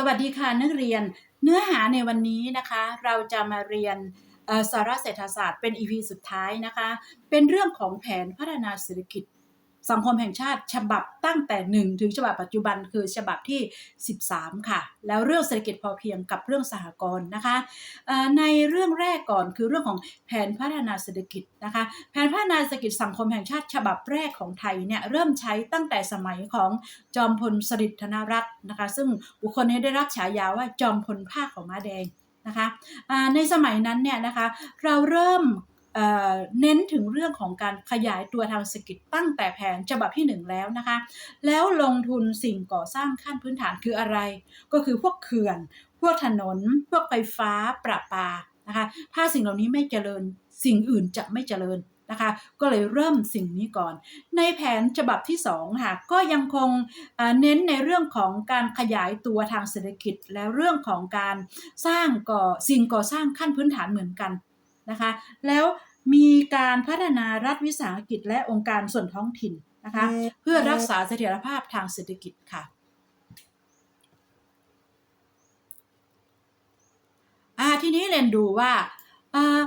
สวัสดีค่ะนักเรียน เนื้อหาในวันนี้นะคะ เราจะมาเรียนสารเศรษฐศาสตร์เป็น EP สุดท้ายนะคะ เป็นเรื่องของแผนพัฒนาเศรษฐกิจ สังคมแห่งชาติฉบับตั้งแต่ 1 ถึงฉบับปัจจุบันคือฉบับที่ 13 ค่ะ แล้วเรื่องเศรษฐกิจพอเพียงกับเรื่องสหกรณ์นะคะในเรื่องแรกก่อนคือเรื่องของแผนพัฒนาเศรษฐกิจนะคะแผนพัฒนาเศรษฐกิจสังคมแห่งชาติฉบับแรกของไทยเนี่ยเริ่มใช้ตั้งแต่สมัยของจอมพลสฤษดิ์ธนรัตน์นะคะ ซึ่งบุคคลนี้ได้รับฉายาว่าจอมพลภาคของม้าแดงนะคะในสมัยนั้นเนี่ยนะคะเราเริ่ม เน้นถึงเรื่องของการขยายตัวทางเศรษฐกิจตั้งแต่แผนฉบับที่หนึ่งแล้วนะคะ แล้วลงทุนสิ่งก่อสร้างขั้นพื้นฐานคืออะไร ก็คือพวกเขื่อน พวกถนน พวกไฟฟ้าประปานะคะ ถ้าสิ่งเหล่านี้ไม่เจริญสิ่งอื่นจะไม่เจริญนะคะก็เลยเริ่มสิ่งนี้ก่อน ในแผนฉบับที่2ค่ะก็ยังคงเน้นในเรื่องของการขยายตัวทางเศรษฐกิจ และเรื่องของการสร้างก่อสิ่งก่อสร้างขั้นพื้นฐานเหมือนกันนะคะ แล้ว มีการพัฒนารัฐวิสาหกิจและองค์การส่วนท้องถิ่นนะคะ เพื่อรักษาเสถียรภาพทางเศรษฐกิจค่ะอ่าทีนี้เรียนดูว่าอ่า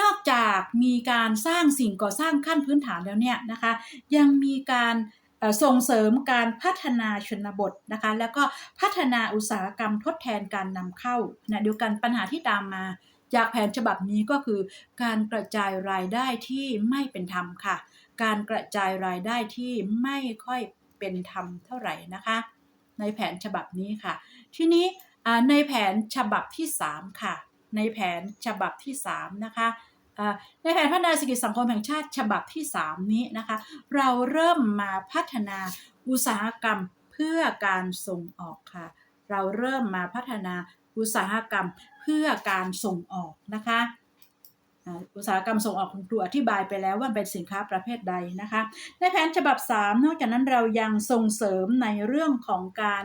นอกจากมีการสร้างสิ่งก่อสร้างขั้นพื้นฐานแล้วเนี่ยนะคะ ยังมีการเอ่อส่งเสริมการพัฒนาชนบทนะคะ แล้วก็พัฒนาอุตสาหกรรมทดแทนการนำเข้าขณะเดียวกันปัญหาที่ตามมา จากแผนฉบับนี้ก็คือ การกระจายรายได้ที่ไม่เป็นธรรมค่ะ การกระจายรายได้ที่ไม่ค่อยเป็นธรรมเท่าไหร่นะคะ ในแผนฉบับนี้ค่ะ ทีนี้ในแผนฉบับที่ 3 ค่ะ ในแผนฉบับที่ 3 นะคะในแผนพัฒนาเศรษฐกิจสังคมแห่งชาติฉบับที่ 3 นี้นะคะ เราเริ่มมาพัฒนาอุตสาหกรรมเพื่อการส่งออกค่ะ เราเริ่มมาพัฒนาอุตสาหกรรม เพื่อการส่งออกนะคะอุตสาหกรรมส่งออกคุณครูอธิบายไปแล้วว่าเป็นสินค้าประเภทใดนะคะ ในแผนฉบับ 3 นอกจากนั้นเรายังส่งเสริมในเรื่องของการ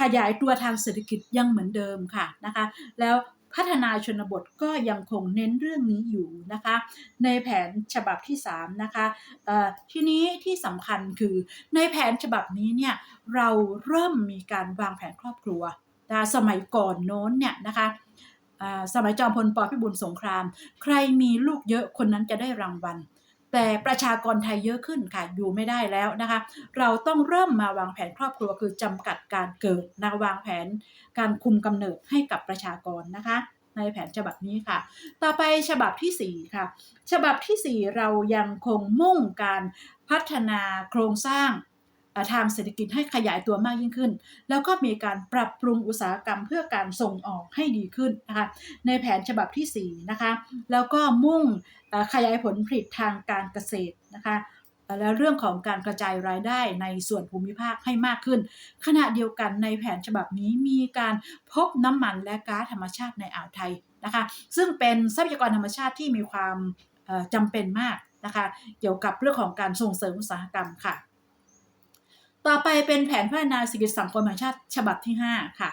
ขยายตัวทางเศรษฐกิจยังเหมือนเดิมค่ะนะคะ แล้วพัฒนาชนบทก็ยังคงเน้นเรื่องนี้อยู่นะคะ ในแผนฉบับที่ 3 นะคะทีนี้ที่สำคัญคือในแผนฉบับนี้เนี่ยเราเริ่มมีการวางแผนครอบครัว นะคะสมัยก่อนโน้นเนี่ยนะคะอ่าสมัยจอมพลปพิบูลสงคราม ใครมีลูกเยอะคนนั้นจะได้รางวัล แต่ประชากรไทยเยอะขึ้นค่ะอยู่ไม่ได้แล้วนะคะ เราต้องเริ่มมาวางแผนครอบครัวคือจำกัดการเกิดนะวางแผนการคุมกำเนิดให้กับประชากรนะคะ ในแผนฉบับนี้ค่ะ ต่อไปฉบับที่ 4 ค่ะ ฉบับทีสี่4 เรายังคงมุ่งการพัฒนาโครงสร้าง ทางเศรษฐกิจให้ขยายตัวมากยิ่งขึ้น แล้วก็มีการปรับปรุงอุตสาหกรรมเพื่อการส่งออกให้ดีขึ้นนะคะในแผนฉบับทีสี่4นะคะแล้วก็มุ่งขยายผลผลิตทางการเกษตรนะคะแล้วเรื่องของการกระจายรายได้ในส่วนภูมิภาคให้มากขึ้น ขณะเดียวกันในแผนฉบับนี้มีการพบน้ำมันและก๊าซธรรมชาติในอ่าวไทยนะคะซึ่งเป็นทรัพยากรธรรมชาติที่มีความจำเป็นมากนะคะเกี่ยวกับเรื่องของการส่งเสริมอุตสาหกรรมค่ะ ต่อไปเป็นแผนพัฒนาเศรษฐกิจสังคมแห่งชาติฉบับที่ 5 ค่ะ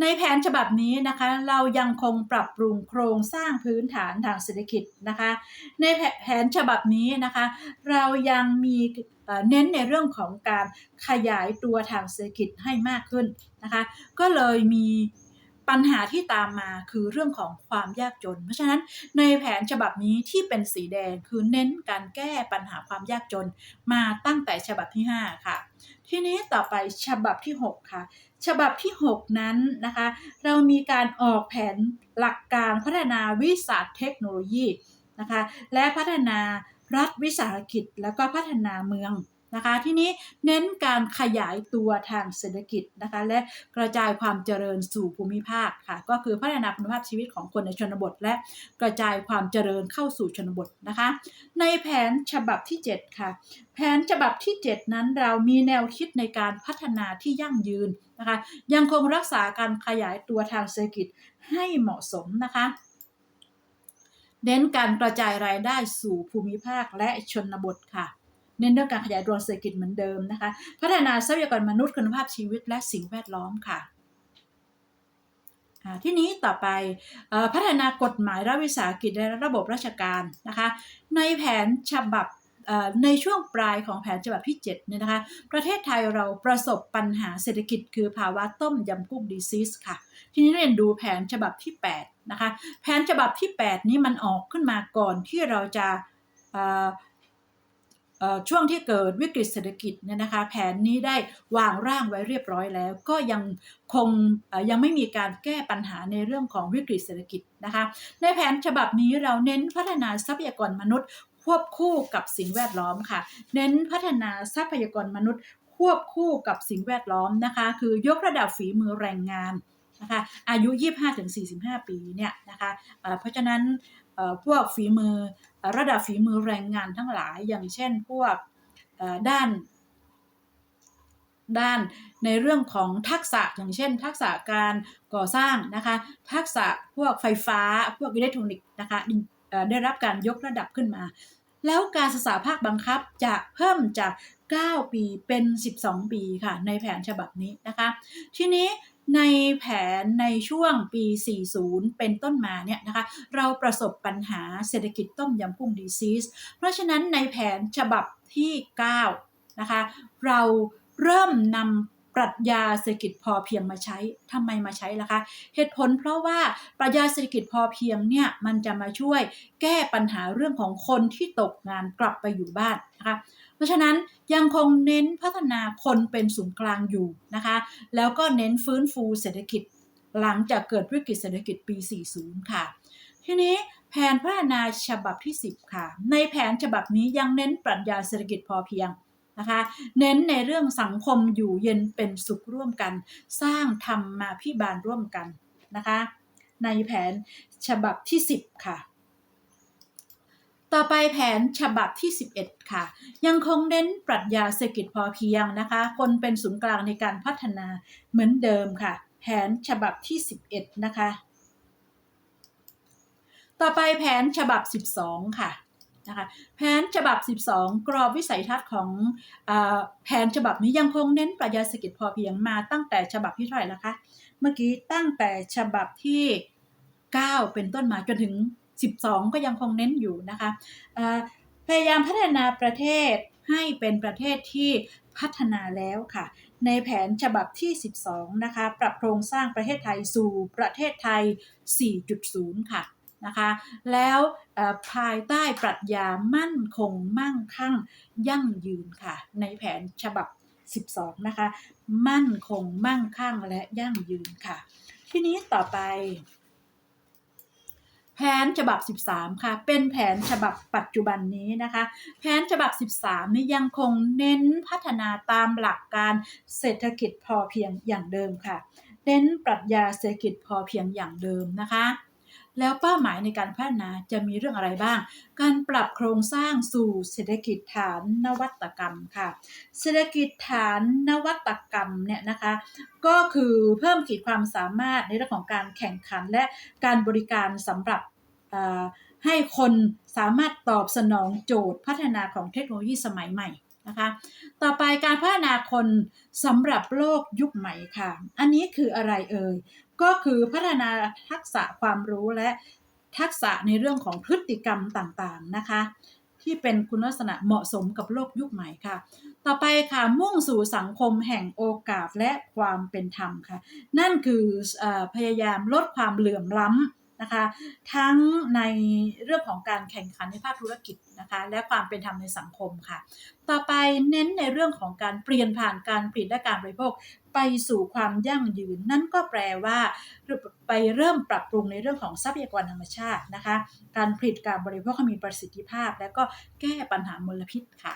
ในแผนฉบับนี้นะคะ เรายังคงปรับปรุงโครงสร้างพื้นฐานทางเศรษฐกิจนะคะ ในแผนฉบับนี้นะคะ เรายังมีเอ่อเน้นในเรื่องของการขยายตัวทางเศรษฐกิจให้มากขึ้นนะคะ ก็เลยมีปัญหาที่ตามมาคือเรื่องของความยากจน เพราะฉะนั้นในแผนฉบับนี้ที่เป็นสีแดงคือเน้นการแก้ปัญหาความยากจนมาตั้งแต่ฉบับที่ 5 ค่ะ ทีนี้ต่อไปฉบับที่ 6 ค่ะ ฉบับที่ 6 นั้นนะคะ เรามีการออกแผนหลักการพัฒนาวิสาหเทคโนโลยีนะคะ และพัฒนารัฐวิสาหกิจ แล้วก็พัฒนาเมือง นะคะ ที่นี้เน้นการขยายตัวทางเศรษฐกิจนะคะ และกระจายความเจริญสู่ภูมิภาคค่ะ ก็คือพัฒนาคุณภาพชีวิตของคนในชนบท และกระจายความเจริญเข้าสู่ชนบทนะคะ ในแผนฉบับที่ 7 ค่ะ แผนฉบับที่ 7 นั้นเรามีแนวคิดในการพัฒนาที่ยั่งยืนนะคะ ยังคงรักษาการขยายตัวทางเศรษฐกิจให้เหมาะสมนะคะเน้นการกระจายรายได้สู่ภูมิภาคและชนบทค่ะ เน้นเรื่องการขยายตัวเศรษฐกิจเหมือนเดิมนะคะ พัฒนาทรัพยากรมนุษย์คุณภาพชีวิตและสิ่งแวดล้อมค่ะที่นี้ต่อไปอพัฒนากฎหมายรัฐวิสาหกิจและระบบราชการนะคะในแผนฉบับในช่วงปลายของแผนฉบับที่7เนี่ยนะคะประเทศไทยเราประสบปัญหาเศรษฐกิจคือภาวะต้มยำกุ้งดีซิสค่ะ ทีนี้เรียนดูแผนฉบับที่8นะคะแผนฉบับที่ 8 นี้มันออกขึ้นมาก่อนที่เราจะ ช่วงที่เกิดวิกฤตเศรษฐกิจเนี่ยนะคะแผนนี้ได้วางร่างไว้เรียบร้อยแล้ว ก็ยังคงยังไม่มีการแก้ปัญหาในเรื่องของวิกฤตเศรษฐกิจนะคะในแผนฉบับนี้เราเน้นพัฒนาทรัพยากรมนุษย์ ควบคู่กับสิ่งแวดล้อมค่ะ เน้นพัฒนาทรัพยากรมนุษย์ ควบคู่กับสิ่งแวดล้อมนะคะคือยกระดับฝีมือแรงงานนะคะอายุ 25-45 ปีเนี่ยนะคะเอ่อเพราะฉะนั้นพวกฝีมือ ระดับฝีมือแรงงานทั้งหลาย อย่างเช่นพวกด้านด้านในเรื่องของทักษะอย่างเช่น ทักษะการก่อสร้างนะคะ ทักษะพวกไฟฟ้าพวกอิเล็กทรอนิกส์นะคะได้รับการยกระดับขึ้นมา แล้วการศึกษาภาคบังคับจะเพิ่มจาก 9 ปีเป็น 12 ปีค่ะในแผนฉบับนี้นะคะ ทีนี้ ในแผนในช่วงปี 40 เป็นต้นมาเนี่ยนะคะเราประสบปัญหาเศรษฐกิจต้มยำกุ้งดีซีสเพราะฉะนั้นในแผนฉบับที่ 9 นะคะ เราเริ่มนำปรัชญาเศรษฐกิจพอเพียงมาใช้ทำไมมาใช้ล่ะคะ เหตุผลเพราะว่าปรัชญาเศรษฐกิจพอเพียงเนี่ยมันจะมาช่วยแก้ปัญหาเรื่องของคนที่ตกงานกลับไปอยู่บ้านนะคะ ราะฉะนั้นยังคงเน้นพัฒนาคนเป็นศูนย์กลางอยู่นะคะ แล้วก็เน้นฟื้นฟูเศรษฐกิจ หลังจากเกิดวิกฤตเศรษฐกิจปี 40 ค่ะ ทีนี้แผนพัฒนาฉบับที่ 10 ค่ะ ในแผนฉบับนี้ยังเน้นปรัชญาเศรษฐกิจพอเพียงนะคะ เน้นในเรื่องสังคมอยู่เย็นเป็นสุขร่วมกัน สร้างธรรมมาพิบาลร่วมกันนะคะ ในแผนฉบับที่ 10 ค่ะ ต่อไปแผนฉบับที่ 11 ค่ะ ยังคงเน้นปรัชญาเศรษฐกิจพอเพียงนะคะ คนเป็นศูนย์กลางในการพัฒนาเหมือนเดิมค่ะ แผนฉบับที่ 11 นะคะ ต่อไปแผนฉบับ 12 ค่ะนะคะแผนฉบับ 12 กรอบวิสัยทัศน์ของอแผนฉบับนี้ยังคงเน้นปรัชญาเศรษฐกิจพอเพียงมาตั้งแต่ฉบับที่เท่าไหร่นะคะ เมื่อกี้ตั้งแต่ฉบับที่ 9 เป็นต้นมาจนถึง 12 ก็ยังคงเน้นอยู่นะคะพยายามพัฒนาประเทศให้เป็นประเทศที่พัฒนาแล้วค่ะ ในแผนฉบับที่ 12 นะคะ ปรับโครงสร้างประเทศไทยสู่ประเทศไทย 4.0 ค่ะนะคะแล้วภายใต้ปรัชญามั่นคงมั่งคั่งยั่งยืนค่ะ ในแผนฉบับ 12 นะคะ มั่นคงมั่งคั่งและยั่งยืนค่ะ ทีนี้ต่อไป แผนฉบับ 13 ค่ะ เป็นแผนฉบับปัจจุบันนี้นะคะ แผนฉบับ 13 นี่ยังคงเน้นพัฒนาตามหลักการเศรษฐกิจพอเพียงอย่างเดิมค่ะ เน้นปรัชญาเศรษฐกิจพอเพียงอย่างเดิมนะคะ แล้วเป้าหมายในการพัฒนาจะมีเรื่องอะไรบ้าง การปรับโครงสร้างสู่เศรษฐกิจฐานนวัตกรรมค่ะ เศรษฐกิจฐานนวัตกรรมเนี่ยนะคะ ก็คือเพิ่มขีดความสามารถในเรื่องของการแข่งขันและการบริการสำหรับให้คนสามารถตอบสนองโจทย์พัฒนาของเทคโนโลยีสมัยใหม่นะคะ ต่อไปการพัฒนาคนสำหรับโลกยุคใหม่ค่ะ อันนี้คืออะไรเอ่ย ก็คือพัฒนาทักษะความรู้และทักษะในเรื่องของพฤติกรรมต่างๆนะคะ ที่เป็นคุณลักษณะเหมาะสมกับโลกยุคใหม่ค่ะ ต่อไปค่ะมุ่งสู่สังคมแห่งโอกาสและความเป็นธรรมค่ะ นั่นคืออพยายามลดความเหลื่อมล้ำ นะคะ ทั้งในเรื่องของการแข่งขันในภาคธุรกิจนะคะ และความเป็นธรรมในสังคมค่ะ ต่อไปเน้นในเรื่องของการเปลี่ยนผ่านการผลิตและการบริโภคไปสู่ความยั่งยืน นั่นก็แปลว่า ไปเริ่มปรับปรุงในเรื่องของทรัพยากรธรรมชาตินะคะ การผลิตการบริโภคให้มีประสิทธิภาพ และก็แก้ปัญหามลพิษค่ะ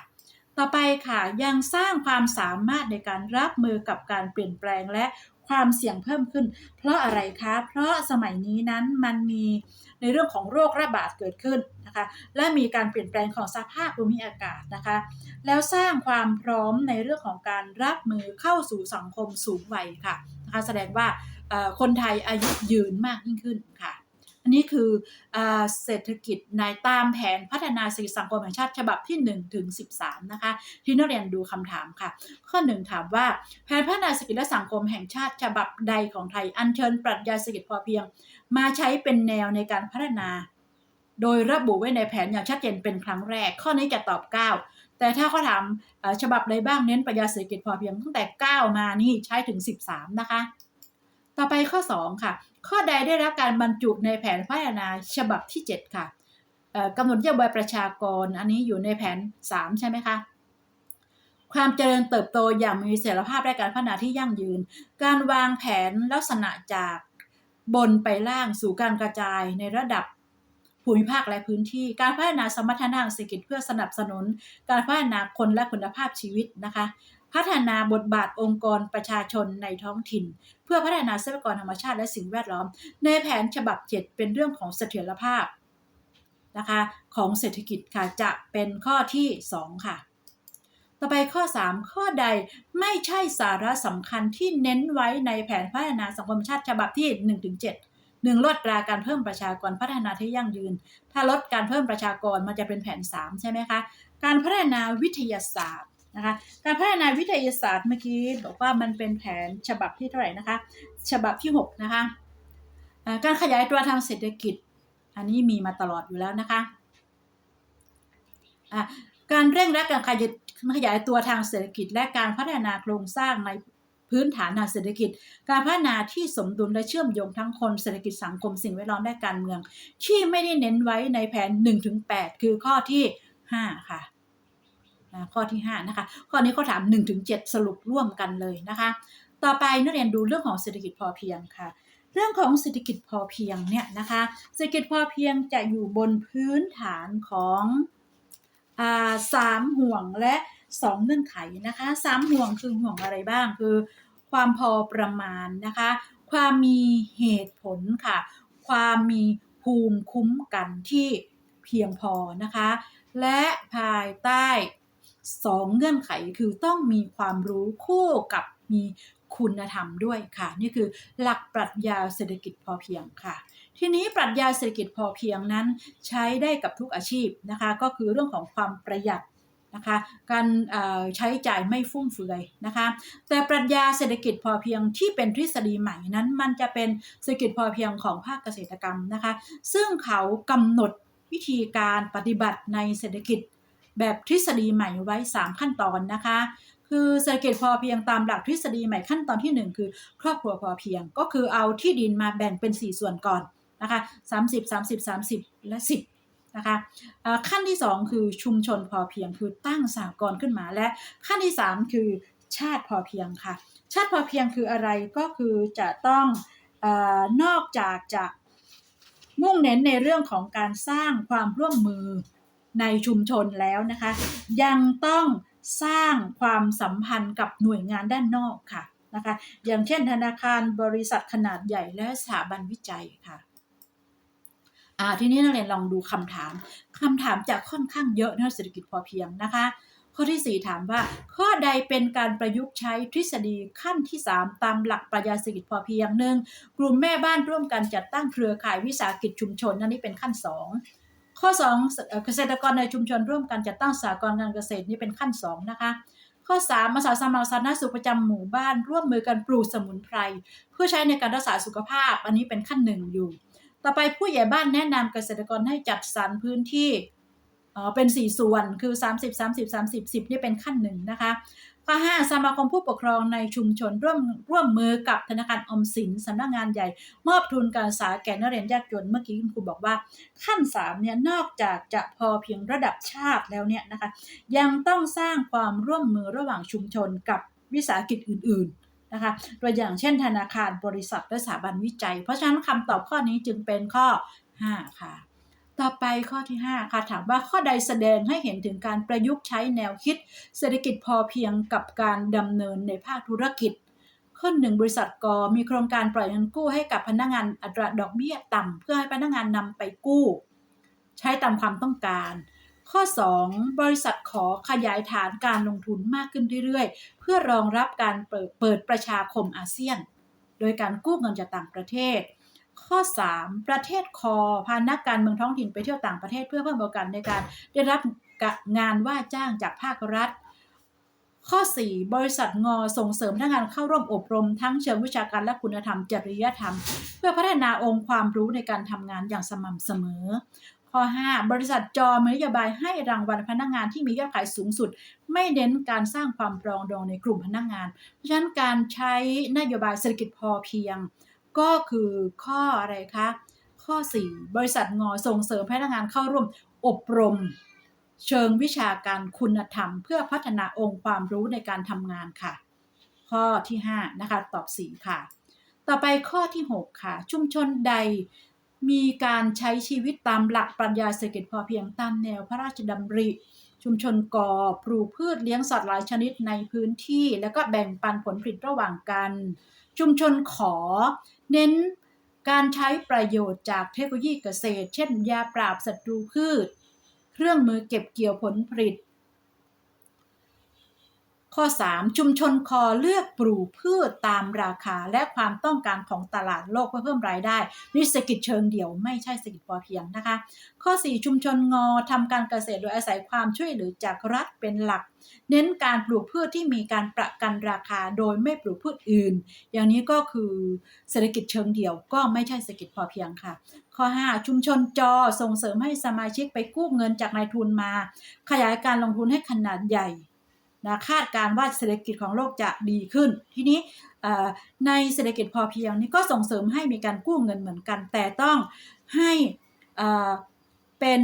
ต่อไปค่ะยังสร้างความสามารถในการรับมือกับการเปลี่ยนแปลงและ ความเสี่ยงเพิ่มขึ้น เพราะอะไรคะ เพราะสมัยนี้นั้นมันมีในเรื่องของโรคระบาดเกิดขึ้นนะคะ และมีการเปลี่ยนแปลงของสภาพภูมิอากาศนะคะ แล้วสร้างความพร้อมในเรื่องของการรับมือเข้าสู่สังคมสูงวัยค่ะนะคะแสดงว่าคนไทยอายุยืนมากยิ่งขึ้นค่ะ อันนี้คืออเศรษฐกิจในตามแผนพัฒนาเศรษฐกิจสังคมแห่งชาติฉบับที่1ถึง13 นะคะ ที่นักเรียนดูคำถามค่ะ ข้อ 1 ถามว่าแผนพัฒนาเศรษฐกิจและสังคมแห่งชาติฉบับใดของไทย อัญเชิญปรัชญาเศรษฐกิจพอเพียง มาใช้เป็นแนวในการพัฒนา โดยระบุไว้ในแผนอย่างชัดเจนเป็นครั้งแรก ข้อนี้จะตอบ 9แต่ถ้าเขาถามฉบับใดบ้างเน้นปรัชญาเศรษฐกิจพอเพียงตั้งแต่ 9 มานี่ใช้ถึง 13 นะคะ ต่อไปข้อ 2 ค่ะ ข้อใดได้รับการบรรจุในแผนพัฒนาฉบับที่ 7 ค่ะเอ่อกำหนดนโยบายประชากรอันนี้อยู่ในแผน 3 ใช่ไหมคะความเจริญเติบโตอย่างมีเสถียรภาพและการพัฒนาที่ยั่งยืน การวางแผนลักษณะจากบนไปล่างสู่การกระจายในระดับภูมิภาคและพื้นที่ การพัฒนาสมรรถนะเศรษฐกิจเพื่อสนับสนุน การพัฒนาคนและคุณภาพชีวิตนะคะ พัฒนาบทบาทองค์กรประชาชนในท้องถิ่น เพื่อพัฒนาทรัพยากรธรรมชาติและสิ่งแวดล้อม ในแผนฉบับ 7 เป็นเรื่องของเสถียรภาพนะคะของเศรษฐกิจค่ะจะเป็นข้อที่ 2 ค่ะ ต่อไปข้อ 3 ข้อใดไม่ใช่สาระสำคัญที่เน้นไว้ในแผนพัฒนาสังคมชาติฉบับที่ 1-7 1ลดราการเพิ่มประชากรพัฒนาที่ยั่งยืน ถ้าลดการเพิ่มประชากรมันจะเป็นแผน 3 ใช่ไหมคะ การพัฒนาวิทยาศาสตร์ นะคะการพัฒนาวิทยาศาสตร์เมื่อกี้บอกว่ามันเป็นแผนฉบับที่เท่าไหร่นะคะ ฉบับที่ 6 นะคะการขยายตัวทางเศรษฐกิจ อันนี้มีมาตลอดอยู่แล้วนะคะะการเร่งรัดการขยายขยายตัวทางเศรษฐกิจ และการพัฒนาโครงสร้างในพื้นฐานทางเศรษฐกิจ การพัฒนาที่สมดุลและเชื่อมโยงทั้งคนเศรษฐกิจสังคมสิ่งแวดล้อมและการเมือง ที่ไม่ได้เน้นไว้ในแผน 1-8 คือข้อที่ 5 ค่ะ ข้อที่ 5 นะคะ ข้อนี้เขาถาม1-7 สรุปร่วมกันเลยนะคะ ต่อไปนักเรียนดูเรื่องของเศรษฐกิจพอเพียงค่ะ เรื่องของเศรษฐกิจพอเพียงเนี่ยนะคะ เศรษฐกิจพอเพียงจะอยู่บนพื้นฐานของอสามห่วงและสองเงื่อนไขนะคะสามห่วงคือห่วงอะไรบ้างคือ ความพอประมาณนะคะ ความมีเหตุผลค่ะ ความมีภูมิคุ้มกันที่เพียงพอนะคะ และภายใต้ สองเงื่อนไขคือต้องมีความรู้คู่กับมีคุณธรรมด้วยค่ะ นี่คือหลักปรัชญาเศรษฐกิจพอเพียงค่ะ ทีนี้ปรัชญาเศรษฐกิจพอเพียงนั้น ใช้ได้กับทุกอาชีพนะคะ ก็คือเรื่องของความประหยัดนะคะ การใช้จ่ายไม่ฟุ่มเฟือยนะคะ แต่ปรัชญาเศรษฐกิจพอเพียงที่เป็นทฤษฎีใหม่นั้น มันจะเป็นเศรษฐกิจพอเพียงของภาคเกษตรกรรมนะคะ ซึ่งเขากำหนดวิธีการปฏิบัติในเศรษฐกิจ แบบทฤษฎีใหม่ไว้ 3 ขั้นตอนนะคะ คือเศรษฐกิจพอเพียงตามหลักทฤษฎีใหม่ขั้นตอนที่ 1 คือ ครอบครัวพอเพียง ก็คือเอาที่ดินมาแบ่งเป็น 4 ส่วนก่อนนะคะ30 30 30 และ 10นะคะขั้นที่ 2 คือชุมชนพอเพียงคือตั้งสหกรณ์ขึ้นมาและขั้นที่ 3 คือชาติพอเพียงค่ะ ชาติพอเพียงคืออะไรก็คือจะต้องอนอกจากจะมุ่งเน้นในเรื่องของการสร้างความร่วมมือ ในชุมชนแล้วนะคะ ยังต้องสร้างความสัมพันธ์กับหน่วยงานด้านนอกค่ะนะคะอย่างเช่นธนาคารบริษัทขนาดใหญ่และสถาบันวิจัยค่ะอ่าทีนี้นักเรียนลองดูคำถาม คำถามจะค่อนข้างเยอะนะเศรษฐกิจพอเพียงนะคะ ข้อที่ 4 ถามว่า ข้อใดเป็นการประยุกต์ใช้ทฤษฎีขั้นที่ 3 ตามหลักปรัชญาเศรษฐกิจพอเพียงหนึ่งกลุ่มแม่บ้านร่วมกันจัดตั้งเครือข่ายวิสาหกิจชุมชนนั่นนี่เป็นขั้น 2 ข้อ2เอ่อเกษตรกรในชุมชนร่วมกันจัดตั้งสหกรณ์การเกษตรนี่เป็นขั้น 2 นะคะ ข้อ 3อาสาสมัครสาธารณสุขประจำหมู่บ้าน ร่วมมือกันปลูกสมุนไพร เพื่อใช้ในการรักษาสุขภาพ อันนี้เป็นขั้นหนึ่งอยู่ ต่อไปผู้ใหญ่บ้านแนะนำเกษตรกรให้จัดสรรพื้นที่อ่อเป็น 4 ส่วนคือ 30 30 30 10นี่เป็นขั้นหนึ่งนะคะ ข้อ5สมาคมผู้ปกครองในชุมชนร่วมร่วมมือกับธนาคารอมสินสำนักงานใหญ่ มอบทุนการศึกษาแก่นักเรียนยากจนเมื่อกี้คุณครูบอกว่า ขั้น3เนี่ยนอกจากจะพอเพียงระดับชาติแล้วเนี่ยนะคะยังต้องสร้างความร่วมมือระหว่างชุมชนกับวิสาหกิจอื่น ๆนะคะตัวอย่างเช่นธนาคารบริษัทและสถาบันวิจัย เพราะฉะนั้นคำตอบข้อนี้จึงเป็นข้อ 5 ค่ะ ต่อไปข้อที่ 5 ค่ะถามว่าข้อใดแสดงให้เห็นถึงการประยุกต์ใช้แนวคิด เศรษฐกิจพอเพียงกับการดำเนินในภาคธุรกิจ ข้อหนึ่งบริษัทกมีโครงการปล่อยเงินกู้ให้กับพนักงานอัตราดอกเบี้ยต่ำเพื่อให้พนักงานนำไปกู้ ใช้ตามความต้องการข้อ 2 บริษัทขอขยายฐานการลงทุนมากขึ้นเรื่อยๆ เพื่อรองรับการเปิดเปิดประชาคมอาเซียน โดยการกู้เงินจากต่างประเทศ ข้อ 3 ประเทศคอพานักการเมืองท้องถิ่นไปเที่ยวต่างประเทศเพื่อเพิ่มโอกาสในการได้รับงานว่าจ้างจากภาครัฐ ข้อ 4 บริษัทงอส่งเสริมพนักงานเข้าร่วมอบรมทั้งเชิงวิชาการและคุณธรรมจริยธรรม เพื่อพัฒนาองค์ความรู้ในการทำงานอย่างสม่ำเสมอ ข้อ 5 บริษัทจอมีนโยบายให้รางวัลพนักงานที่มียอดขายสูงสุด ไม่เน้นการสร้างความปรองดองในกลุ่มพนักงาน เพราะฉะนั้นการใช้นโยบายเศรษฐกิจพอเพียง ก็คือข้ออะไรคะ ข้อ 4 บริษัทงอส่งเสริมพนักงานเข้าร่วมอบรม เชิงวิชาการคุณธรรม เพื่อพัฒนาองค์ความรู้ในการทำงานค่ะ ข้อที่5นะคะตอบ 4 ค่ะ ต่อไปข้อที่ 6 ค่ะ ชุมชนใด มีการใช้ชีวิตตามหลักปรัชญาเศรษฐกิจพอเพียงตามแนวพระราชดำริ ชุมชนก่อปลูกพืชเลี้ยงสัตว์หลายชนิดในพื้นที่ แล้วก็แบ่งปันผลผลิตระหว่างกัน ชุมชนขอ เน้นการใช้ประโยชน์จากเทคโนโลยีเกษตร เช่น ยาปราบศัตรูพืช เครื่องมือเก็บเกี่ยวผลผลิต ข้อ 3 ชุมชนคอเลือกปลูกพืชตามราคาและความต้องการของตลาดโลกเพื่อเพิ่มรายได้นี่เศรษฐกิจเชิงเดี่ยวไม่ใช่เศรษฐกิจพอเพียงนะคะ ข้อ 4 ชุมชนงอทำการเกษตรโดยอาศัยความช่วยเหลือจากรัฐเป็นหลัก เน้นการปลูกพืชที่มีการประกันราคาโดยไม่ปลูกพืชอื่น อย่างนี้ก็คือเศรษฐกิจเชิงเดี่ยวก็ไม่ใช่เศรษฐกิจพอเพียงค่ะ ข้อ 5 ชุมชนจอส่งเสริมให้สมาชิกไปกู้เงินจากนายทุนมา ขยายการลงทุนให้ขนาดใหญ่ นะคาดการ์ว่าเศรษฐกิจของโลกจะดีขึ้น ทีนี้ในเศรษฐกิจพอเพียงนี่ก็ส่งเสริมให้มีการกู้เงินเหมือนกัน แต่ต้องให้เป็น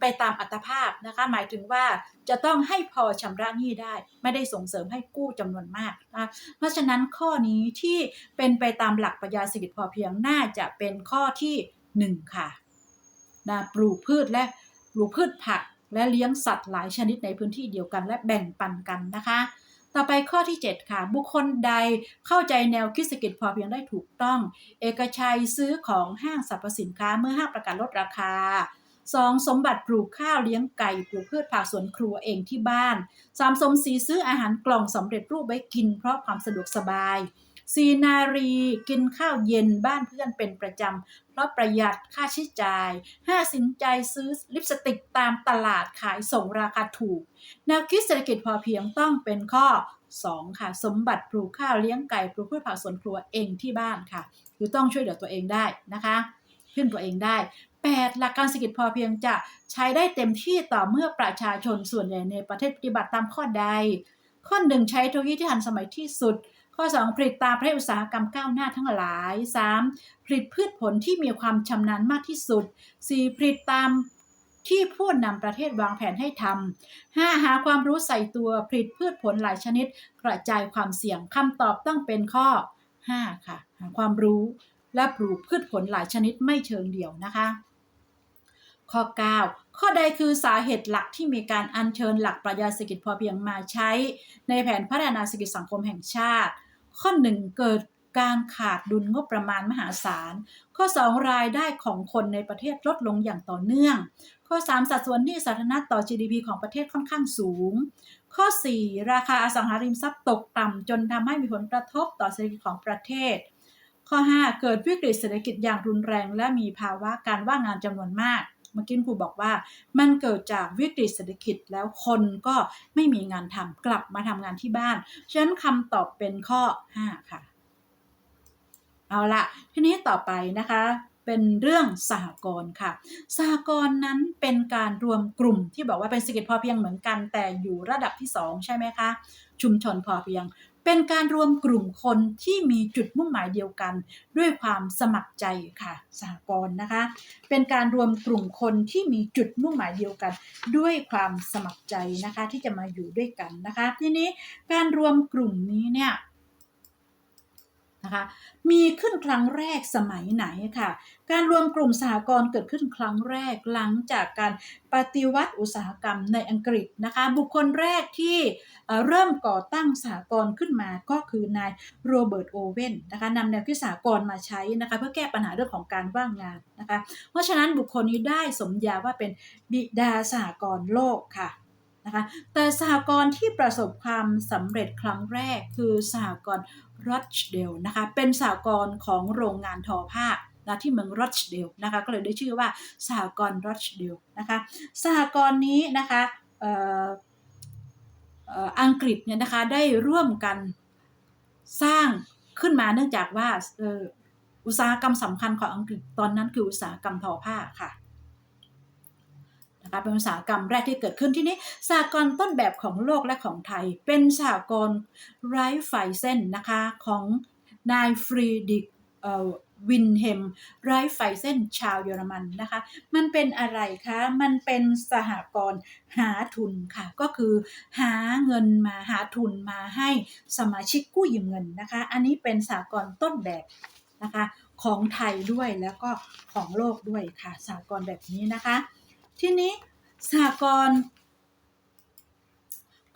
ไปตามอัตภาพนะคะหมายถึงว่าจะต้องให้พอชำระหนี้ได้ ไม่ได้ส่งเสริมให้กู้จำนวนมากนะเพราะฉะนั้นข้อนี้ที่เป็นไปตามหลักปรัชญาเศรษฐกิจพอเพียงน่าจะเป็นข้อที่หนึ่งค่ะนะปลูกพืชและปลูกพืชผัก และเลี้ยงสัตว์หลายชนิดในพื้นที่เดียวกัน และแบ่งปันกันนะคะ ต่อไปข้อที่ 7 ค่ะ บุคคลใดเข้าใจแนวคิดเศรษฐกิจพอเพียงได้ถูกต้อง เอกชัยซื้อของห้างสรรพสินค้าเมื่อห้างประกาศลดราคา 2. สมบัติปลูกข้าวเลี้ยงไก่ปลูกพืชผักสวนครัวเองที่บ้าน 3. สมศรีซื้ออาหารกล่องสำเร็จรูปไว้กินเพราะความสะดวกสบาย 4. นารีกินข้าวเย็นบ้านเพื่อนเป็นประจำ เพราะประหยัดค่าใช้จ่าย 5. สินใจซื้อลิปสติกตามตลาดขายส่งราคาถูก แนวคิดเศรษฐกิจพอเพียงต้องเป็นข้อ 2 ค่ะ สมบัติปลูกข้าวเลี้ยงไก่ปลูกพืชผักสวนครัวเองที่บ้านค่ะ คือต้องช่วยเหลือตัวเองได้นะคะพึ่งตัวเองได้ 8. หลักการเศรษฐกิจพอเพียงจะใช้ได้เต็มที่ต่อเมื่อประชาชนส่วนใหญ่ในประเทศปฏิบัติตามข้อใด ข้อ1ใช้เทคโนโลยีที่ทันสมัยที่สุด ข้อ 2 ผลิตตามประเทศอุตสาหกรรมก้าวหน้าทั้งหลาย 3. ผลิตพืชผลที่มีความชำนาญมากที่สุด 4. ผลิตตามที่ผู้นำประเทศวางแผนให้ทำ 5. หาความรู้ใส่ตัวผลิตพืชผลหลายชนิด กระจายความเสี่ยงคำตอบต้องเป็นข้อ 5 ค่ะ หาความรู้และปลูกพืชผลหลายชนิดไม่เชิงเดี่ยวนะคะ ข้อ 9 ข้อใดคือสาเหตุหลักที่มีการอัญเชิญหลักปรัชญาเศรษฐกิจพอเพียงมาใช้ ในแผนพัฒนาเศรษฐกิจสังคมแห่งชาติ ข้อ 1 เกิดการขาดดุลงบประมาณมหาศาล ข้อ 2 รายได้ของคนในประเทศลดลงอย่างต่อเนื่อง ข้อ 3 สัดส่วนหนี้สาธารณะต่อ GDP ของประเทศค่อนข้างสูง ข้อ 4 ราคาอสังหาริมทรัพย์ตกต่ำจนทำให้มีผลกระทบต่อเศรษฐกิจของประเทศ ข้อ 5 เกิดวิกฤตเศรษฐกิจอย่างรุนแรง และมีภาวะการว่างงานจำนวนมาก เมื่อกี้ครูบอกว่า มันเกิดจากวิกฤตเศรษฐกิจแล้วคนก็ไม่มีงานทำกลับมาทำงานที่บ้าน ฉะนั้นคำตอบเป็นข้อ 5 ค่ะ เอาละทีนี้ต่อไปนะคะเป็นเรื่องสหกรณ์ค่ะ สหกรณ์นั้นเป็นการรวมกลุ่มที่บอกว่าเป็นเศรษฐกิจพอเพียงเหมือนกันแต่อยู่ระดับที่ 2 ใช่ไหมคะ ชุมชนพอเพียง เป็นการรวมกลุ่มคนที่มีจุดมุ่งหมายเดียวกัน ด้วยความสมัครใจค่ะสหกรณ์นะคะ เป็นการรวมกลุ่มคนที่มีจุดมุ่งหมายเดียวกัน ด้วยความสมัครใจนะคะที่จะมาอยู่ด้วยกันนะคะ ทีนี้การรวมกลุ่มนี้เนี่ย นะคะมีขึ้นครั้งแรกสมัยไหนค่ะ การรวมกลุ่มสหกรณ์เกิดขึ้นครั้งแรกหลังจากการปฏิวัติอุตสาหกรรมในอังกฤษนะคะบุคคลแรกที่เริ่มก่อตั้งสหกรณ์ขึ้นมาก็คือนายโรเบิร์ตโอเว่นนะคะนำแนวคิดสหกรณ์มาใช้นะคะเพื่อแก้ปัญหาเรื่องของการว่างงานนะคะเพราะฉะนั้นบุคคลนี้ได้สมญาว่าเป็นบิดาสหกรณ์โลกค่ะ นะคะแต่สหกรณ์ที่ประสบความสำเร็จครั้งแรกคือสหกรณ์รอชเดลนะคะเป็นสหกรณ์ของโรงงานทอผ้านะที่เมืองรอชเดลนะคะก็เลยได้ชื่อว่าสหกรณ์รอชเดลนะคะสหกรณ์นี้นะคะอังกฤษเนี่ยนะคะได้ร่วมกันสร้างขึ้นมาเนื่องจากว่าอุตสาหกรรมสำคัญของอังกฤษตอนนั้นคืออุตสาหกรรมทอผ้าค่ะ นะคะเป็นอุตสาหกรรมแรกที่เกิดขึ้นที่นี้สหกรณ์ต้นแบบของโลกและของไทย เป็นสหกรณ์ไรไฟเซนนะคะของนายฟรีดิกวินเฮมไรไฟเซนชาวเยอรมันนะคะ มันเป็นอะไรคะ มันเป็นสหกรณ์หาทุนค่ะ ก็คือหาเงินมาหาทุนมาให้สมาชิกกู้ยืมเงินนะคะ อันนี้เป็นสหกรณ์ต้นแบบนะคะ ของไทยด้วยแล้วก็ของโลกด้วยค่ะสหกรณ์แบบนี้นะคะ ทีนี้สหกรณ์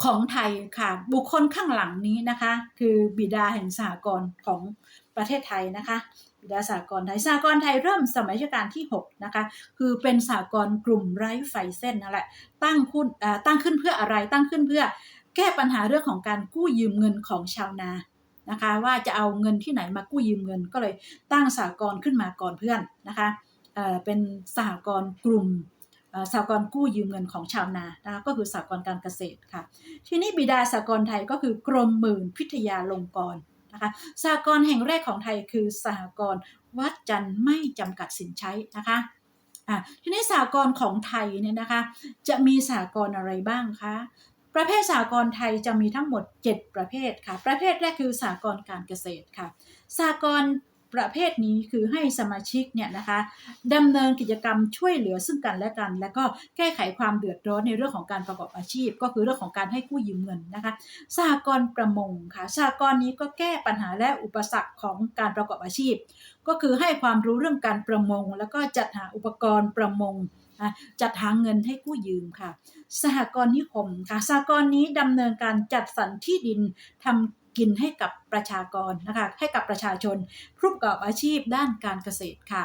ของไทยค่ะ บุคคลข้างหลังนี้นะคะ คือบิดาแห่งสหกรณ์ของประเทศไทยนะคะ บิดาสหกรณ์ไทยสหกรณ์ไทยเริ่มสมัยรัชกาลที่ 6 นะคะ คือเป็นสหกรณ์กลุ่มไร้ไฟเส้นนั่นแหละตั้งขึ้นตั้งขึ้นเพื่ออะไรตั้งขึ้นเพื่อแก้ปัญหาเรื่องของการกู้ยืมเงินของชาวนานะคะ ว่าจะเอาเงินที่ไหนมากู้ยืมเงินก็เลยตั้งสหกรณ์ขึ้นมาก่อนเพื่อนนะคะเเป็นสหกรณ์กลุ่ม สหกรณ์กู้ยืมเงินของชาวนานะคะก็คือสหกรณ์การเกษตรค่ะ ทีนี้บิดาสหกรณ์ไทยก็คือกรมหมื่นพิทยาลงกรณ์นะคะสหกรณ์แห่งแรกของไทยคือสหกรณ์วัดจันทร์ไม่จำกัดสินใช้นะคะอะทีนี้สหกรณ์ของไทยเนี่ยนะคะจะมีสหกรณ์อะไรบ้างคะประเภทสหกรณ์ไทยจะมีทั้งหมด 7 ประเภทค่ะ ประเภทแรกคือสหกรณ์การเกษตรค่ะสหกรณ์ ประเภทนี้คือให้สมาชิกเนี่ยนะคะดำเนินกิจกรรมช่วยเหลือซึ่งกันและกัน และก็แก้ไขความเดือดร้อนในเรื่องของการประกอบอาชีพ ก็คือเรื่องของการให้กู้ยืมเงินนะคะสหกรณ์ประมงค่ะสหกรณ์นี้ก็แก้ปัญหาและอุปสรรคของการประกอบอาชีพ ก็คือให้ความรู้เรื่องการประมง แล้วก็จัดหาอุปกรณ์ประมงจัดหาเงินให้กู้ยืมค่ะ สหกรณ์นิคมค่ะสหกรณ์นี้ดำเนินการจัดสรรที่ดินทำ กินให้กับประชากรนะคะให้กับประชาชนผู้ประกอบอาชีพด้านการเกษตรค่ะ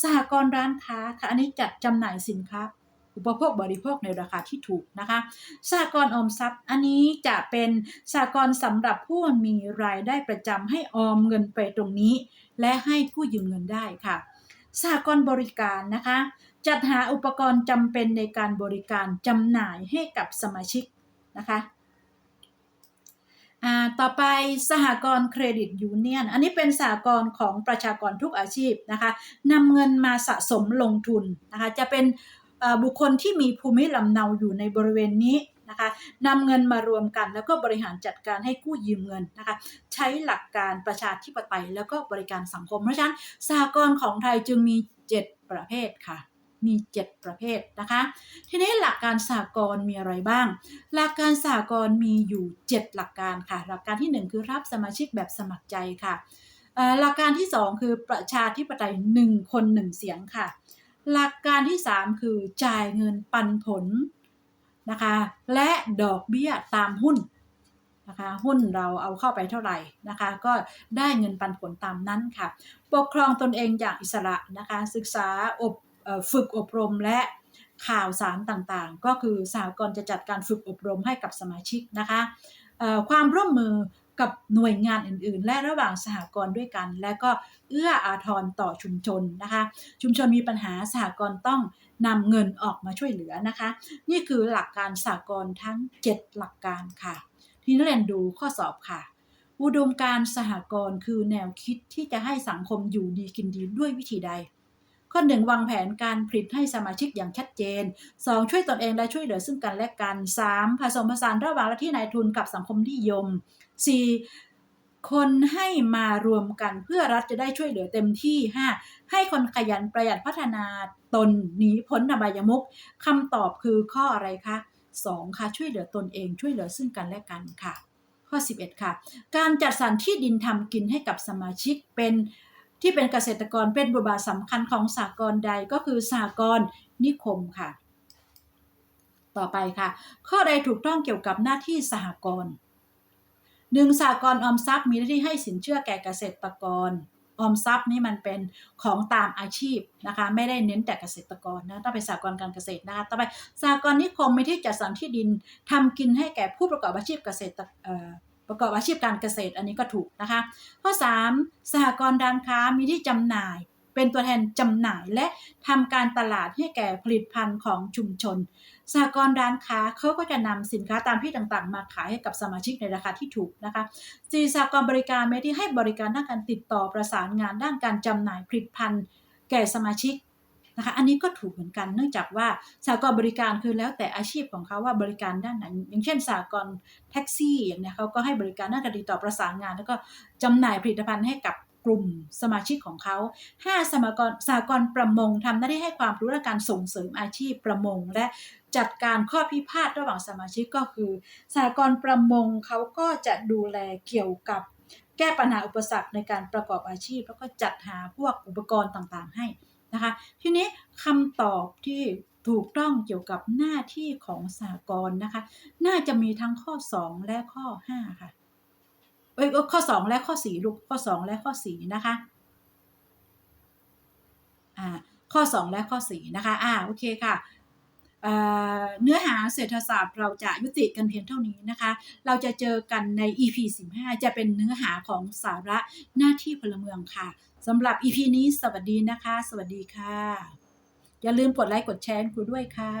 สหกรณ์ร้านค้าค่ะอันนี้จัดจำหน่ายสินค้าอุปโภคบริโภคในราคาที่ถูกนะคะสหกรณ์ออมทรัพย์ อันนี้จะเป็นสหกรณ์สำหรับผู้มีรายได้ประจำให้ออมเงินไปตรงนี้ และให้กู้ยืมเงินได้ค่ะสหกรณ์บริการนะคะ จัดหาอุปกรณ์จำเป็นในการบริการจำหน่ายให้กับสมาชิกนะคะ ต่อไปสหกรณ์เครดิตยูเนียน อันนี้เป็นสหกรณ์ของประชากรทุกอาชีพนะคะนำเงินมาสะสมลงทุนนะคะ จะเป็นบุคคลที่มีภูมิลำเนาอยู่ในบริเวณนี้นะคะนำเงินมารวมกันแล้วก็บริหารจัดการให้กู้ยืมเงินนะคะ ใช้หลักการประชาธิปไตยแล้วก็บริการสังคม เพราะฉะนั้นสหกรณ์ของไทยจึงมี 7 ประเภทค่ะ มี 7 ประเภทนะคะ ทีนี้หลักการสากลมีอะไรบ้าง หลักการสากลมีอยู่ 7 หลักการค่ะ หลักการที่ 1 คือรับสมาชิกแบบสมัครใจค่ะหลักการที่ 2 คือประชาธิปไตย 1 คน 1 เสียงค่ะ หลักการที่ 3 คือจ่ายเงินปันผลนะคะ และดอกเบี้ยตามหุ้นนะคะหุ้นเราเอาเข้าไปเท่าไหร่นะคะ ก็ได้เงินปันผลตามนั้นค่ะ ปกครองตนเองอย่างอิสระนะคะ ศึกษาอบ ฝึกอบรมและข่าวสารต่างๆ ก็คือสหกรณ์จะจัดการฝึกอบรมให้กับสมาชิกนะคะความร่วมมือกับหน่วยงานอื่นๆ และระหว่างสหกรณ์ด้วยกัน และก็เอื้ออาทรต่อชุมชนนะคะ ชุมชนมีปัญหาสหกรณ์ต้องนำเงินออกมาช่วยเหลือนะคะ นี่คือหลักการสหกรณ์ทั้ง 7 หลักการค่ะ ที่นักเรียนดูข้อสอบค่ะ อุดมการสหกรณ์คือแนวคิดที่จะให้สังคมอยู่ดีกินดีด้วยวิธีใด ข้อหนึ่งวางแผนการผลิตให้สมาชิกอย่างชัดเจน 2. ช่วยตนเองและช่วยเหลือซึ่งกันและกัน 3. ผสมผสานระหว่างละที่นายทุนกับสังคมนิยม 4. คนให้มารวมกันเพื่อรัฐจะได้ช่วยเหลือเต็มที่ 5. ให้คนขยันประหยัดพัฒนาตนหนีพ้นอบายมุกคำตอบคือข้ออะไรคะ 2. ค่ะช่วยเหลือตนเองช่วยเหลือซึ่งกันและกันค่ะ ข้อ 11 ค่ะ การจัดสรรที่ดินทำกินให้กับสมาชิกเป็น ที่เป็นเกษตรกรเป็นบทบาทสำคัญของสากลใดก็คือสากลนิคมค่ะ ต่อไปค่ะ ข้อใดถูกต้องเกี่ยวกับหน้าที่สหกรณ์หนึ่งสากลออมทรัพย์มีหน้าที่ให้สินเชื่อแก่เกษตรกรออมทรัพย์นี่มันเป็นของตามอาชีพนะคะไม่ได้เน้นแต่เกษตรกรนะต้องเป็นสากลการเกษตรนะคะต่อไปสากลนิคมมีที่จัดสรรที่ดินทำกินให้แก่ผู้ประกอบอาชีพเกษตร ประกอบอาชีพการเกษตรอันนี้ก็ถูกนะคะ ข้อ 3 สหกรณ์ร้านค้ามีที่จำหน่าย เป็นตัวแทนจำหน่ายและทำการตลาดให้แก่ผลิตภัณฑ์ของชุมชน สหกรณ์ร้านค้าเขาก็จะนำสินค้าตามที่ต่างๆ มาขายให้กับสมาชิกในราคาที่ถูกนะคะสี่สหกรณ์บริการม่ที่ให้บริการด้านการติดต่อประสานงานด้านการจำหน่ายผลิตภัณฑ์ แก่สมาชิก นะคะอันนี้ก็ถูกเหมือนกันเนื่องจากว่าสหกรณ์บริการคือแล้วแต่อาชีพของเขาว่าบริการด้านไหนอย่างเช่นสหกรณ์แท็กซี่อย่างเนี้ยเขาก็ให้บริการด้านการติดต่อประสานงาน แล้วก็จำหน่ายผลิตภัณฑ์ให้กับกลุ่มสมาชิกของเขาห้าสหกรสหกรประมงทำหน้าที่ให้ความรู้และการส่งเสริมอาชีพประมง และจัดการข้อพิพาทระหว่างสมาชิกก็คือสหกรประมงเขาก็จะดูแลเกี่ยวกับแก้ปัญหาอุปสรรคในการประกอบอาชีพ แล้วก็จัดหาพวกอุปกรณ์ต่างๆ ให้ นะคะ ทีนี้คำตอบที่ถูกต้องเกี่ยวกับหน้าที่ของสากลนะคะ น่าจะมีทั้งข้อ 2 และข้อ 5 ค่ะ เอ้ยข้อ 2 และข้อ 4 ลูก ข้อ 2 และข้อ 4 นะคะ อ่า ข้อ 2 และข้อ 4 นะคะ อ่า โอเคค่ะ เนื้อหาเศรษฐศาสตร์เราจะยุติกันเพียงเท่านี้นะคะ เราจะเจอกันใน EP 15 จะเป็นเนื้อหาของสาระหน้าที่พลเมืองค่ะสำหรับ EP นี้สวัสดีนะคะ สวัสดีค่ะ อย่าลืมกดไลค์กดแชร์ให้ครูด้วยค่ะ